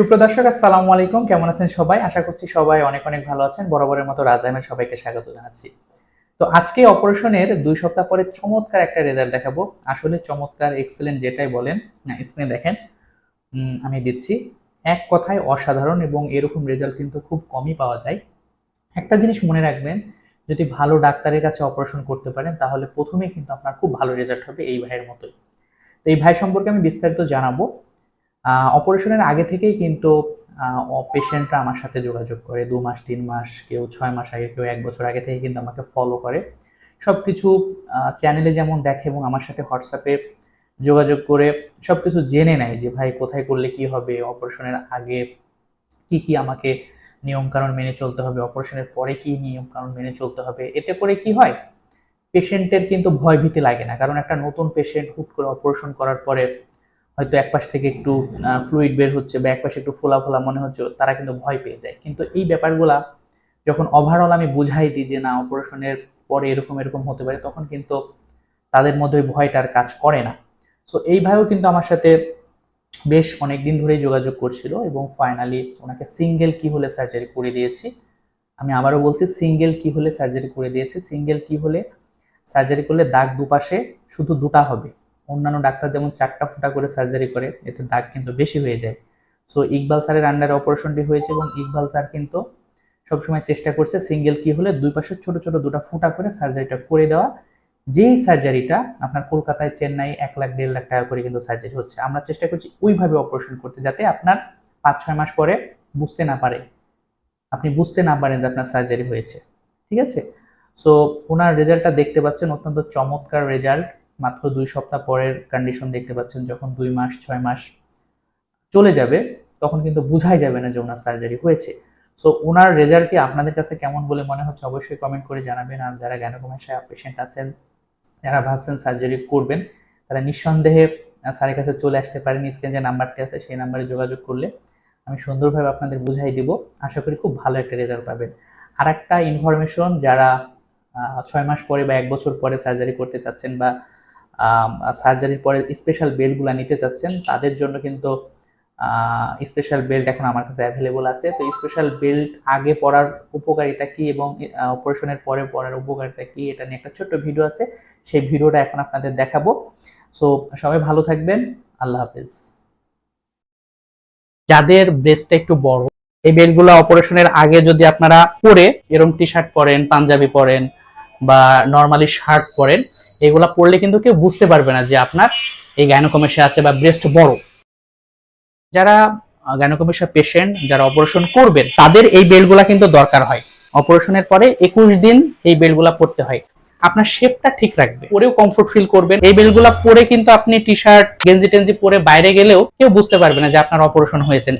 সুপ্রদর্শক আসসালামু আলাইকুম। কেমন আছেন সবাই? আশা করছি সবাই অনেক অনেক ভালো আছেন। বরাবরের মতো রাজামের সবাইকে স্বাগত জানাচ্ছি। তো আজকে অপারেশনের দুই সপ্তাহ পরে চমৎকার একটা রেজাল্ট দেখাবো। আসলে চমৎকার এক্সেলেন্ট যেটাই বলেন স্ক্রিনে দেখেন। আমি দিচ্ছি। এক কথায় অসাধারণ এবং এরকম রেজাল্ট কিন্তু খুব কমই পাওয়া যায়। একটা জিনিস মনে রাখবেন, যদি ভালো ডাক্তারের কাছে অপারেশন করতে পারেন, তাহলে প্রথমেই কিন্তু আপনার খুব ভালো রেজাল্ট হবে এই ভাইয়ের মতোই। তো এই ভাই সম্পর্কে আমি বিস্তারিত জানাব। অপারেশনের আগে থেকেই কিন্তু পেশেন্টরা আমার সাথে যোগাযোগ করে। দু মাস, তিন মাস, কেউ ছয় মাস আগে, কেউ এক বছর আগে থেকে কিন্তু আমাকে ফলো করে। সব কিছু চ্যানেলে যেমন দেখে এবং আমার সাথে হোয়াটসঅ্যাপে যোগাযোগ করে সব কিছু জেনে নেয় যে, ভাই, কোথায় করলে কি হবে? অপারেশনের আগে কি কি আমাকে নিয়মকানুন মেনে চলতে হবে? অপারেশনের পরে কি নিয়মকানুন মেনে চলতে হবে? এতে করে কি হয়? পেশেন্টের কিন্তু ভয় ভীতি লাগে না। কারণ একটা নতুন পেশেন্ট হুট করে অপারেশন করার পরে হয়তো এক পাশ থেকে একটু ফ্লুইড বের হচ্ছে বা এক পাশে একটু ফোলা ফোলা মনে হচ্ছে, তারা কিন্তু ভয় পেয়ে যায়। কিন্তু এই ব্যাপারগুলা যখন ওভারঅল আমি বুঝাই দিই যে না অপারেশনের পরে এরকম এরকম হতে পারে, তখন কিন্তু তাদের মধ্যে ওই ভয়টার কাজ করে না। সো এইভাবেও কিন্তু আমার সাথে বেশ অনেক দিন ধরেই যোগাযোগ করছিল এবং ফাইনালি ওনাকে সিঙ্গেল কি হলে সার্জারি করে দিয়েছি। আমি আবারও বলছি সিঙ্গেল কি হলে সার্জারি করে দিয়েছি। সিঙ্গেল কি হলে সার্জারি করলে দাগ দুপাশে শুধু দুটা হবে। অন্যান্য ডাক্তার যেমন চারটা ফুটা করে সার্জারি করে, এতে দাগ কিন্তু বেশি হয়ে যায়। সো ইকবাল স্যারের আন্ডারে অপারেশনটি হয়েছে এবং ইকবাল স্যার কিন্তু সবসময় চেষ্টা করছে সিঙ্গেল কি হলে দুই পাশে ছোট ছোট দুটা ফুটা করে সার্জারিটা করে দেওয়া। যেই সার্জারিটা আপনার কলকাতায় চেন্নাই এক লাখ, দেড় লাখ টাকা করে কিন্তু সার্জারি হচ্ছে। আমরা চেষ্টা করছি ওইভাবে অপারেশন করতে যাতে আপনার পাঁচ, ছয় মাস পরে বুঝতে না পারে। আপনি বুঝতে না পারেন যে আপনার সার্জারি হয়েছে। ঠিক আছে? সো ওনার রেজাল্টটা দেখতে পাচ্ছেন অত্যন্ত চমৎকার রেজাল্ট মাত্র দুই সপ্তাহ পরের কন্ডিশন দেখতে পাচ্ছেন, যখন দুই মাস, ছয় মাস চলে যাবে, তখন কিন্তু বোঝাই যাবে না যে ওনার সার্জারি হয়েছে। সো ওনার রেজাল্টটি আপনাদের কাছে কেমন বলে মনে হচ্ছে অবশ্যই কমেন্ট করে জানাবেন। আর যারা গ্যানোকমেশা পেশেন্ট আছেন, যারা ভাবছেন সার্জারি করবেন, তারা নিঃসন্দেহে স্যারের কাছে চলে আসতে পারেন। স্ক্রিনে যে নাম্বারটি আছে, সেই নাম্বারে যোগাযোগ করলে আমি সুন্দরভাবে আপনাদের বুঝাই দিব। আশা করি খুব ভালো একটা রেজাল্ট পাবেন। আর একটা ইনফরমেশন যারা ছয় মাস পরে বা এক বছর পরে সার্জারি করতে চাচ্ছেন বা সার্জারির পরে স্পেশাল বেল্টগুলো নিতে চাচ্ছেন, তাদের জন্য কিন্তু স্পেশাল বেল্ট এখন আমার কাছে অ্যাভেলেবল আছে। তো স্পেশাল বেল্ট আগে পরার উপকারিতা কি এবং অপারেশনের পরে পরার উপকারিতা কি, এটা নিয়ে একটা ছোট্ট ভিডিও আছে। সেই ভিডিওটা এখন আপনাদের দেখাবো। সো সবাই ভালো থাকবেন। আল্লাহ হাফেজ। যাদের ব্রেস্টটা একটু বড়, এই বেল্টগুলো অপারেশনের আগে যদি আপনারা পরে এরকম টি শার্ট পরেন, পাঞ্জাবি পরেন বা নর্মালি শার্ট পরেন এগুলা পরলে কিন্তু কেউ বুঝতে পারবে না যে আপনার এই গাইনোকমেশিয়া আছে বা ব্রেস্ট বড়। যারা গাইনোকমেশিয়া পেশেন্ট যারা অপারেশন করবেন, তাদের এই বেল্টগুলা কিন্তু দরকার হয়। অপারেশনের পরে একুশ দিন এই বেল্টগুলা পরতে হয়। আপনার শেপটা ঠিক রাখবে। পরেও কমফোর্ট ফিল করবেন। এই বেলগুলা পরে কিন্তু আপনি টি শার্ট গেঞ্জি টেঞ্জি পরে বাইরে গেলেও কেউ বুঝতে পারবে না যে আপনার অপারেশন হয়েছে